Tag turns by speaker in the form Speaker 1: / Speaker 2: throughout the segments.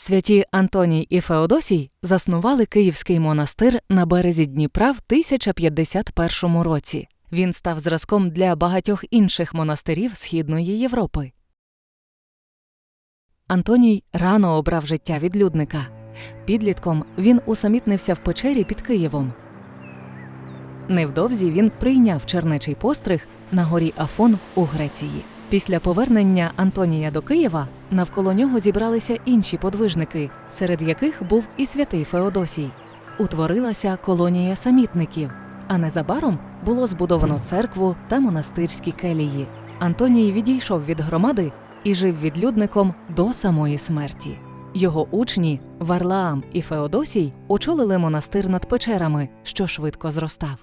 Speaker 1: Святі Антоній і Феодосій заснували Київський монастир на березі Дніпра в 1051 році. Він став зразком для багатьох інших монастирів Східної Європи. Антоній рано обрав життя відлюдника. Підлітком він усамітнився в печері під Києвом. Невдовзі він прийняв чернечий постриг на горі Афон у Греції. Після повернення Антонія до Києва навколо нього зібралися інші подвижники, серед яких був і святий Феодосій. Утворилася колонія самітників, а незабаром було збудовано церкву та монастирські келії. Антоній відійшов від громади і жив відлюдником до самої смерті. Його учні Варлаам і Феодосій очолили монастир над печерами, що швидко зростав.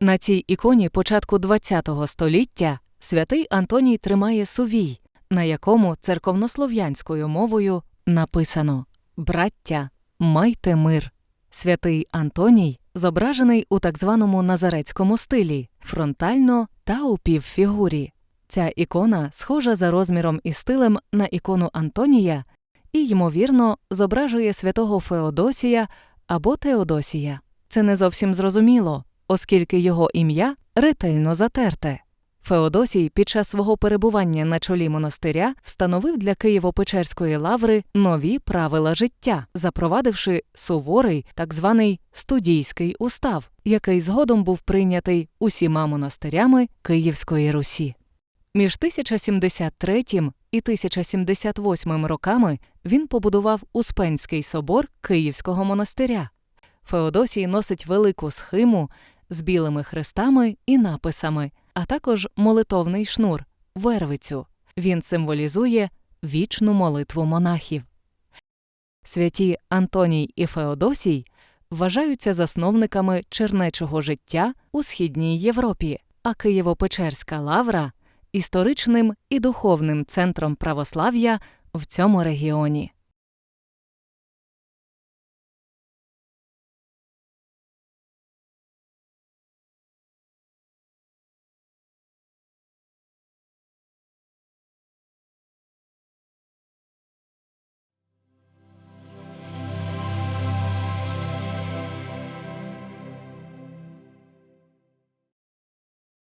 Speaker 1: На цій іконі початку ХХ століття святий Антоній тримає сувій, на якому церковнослов'янською мовою написано Браття, майте мир. Святий Антоній зображений у так званому назарецькому стилі, фронтально та у півфігурі. Ця ікона схожа за розміром і стилем на ікону Антонія і, ймовірно, зображує святого Феодосія або Теодосія. Це не зовсім зрозуміло, оскільки його ім'я ретельно затерте. Феодосій під час свого перебування на чолі монастиря встановив для Києво-Печерської лаври нові правила життя, запровадивши суворий так званий студійський устав, який згодом був прийнятий усіма монастирями Київської Русі. Між 1073 і 1078 роками він побудував Успенський собор Київського монастиря. Феодосій носить велику схиму з білими хрестами і написами, а також молитовний шнур вервицю. Він символізує вічну молитву монахів. Святі Антоній і Феодосій вважаються засновниками чернечого життя у східній Європі, а Києво-Печерська лавра історичним і духовним центром православ'я в цьому регіоні.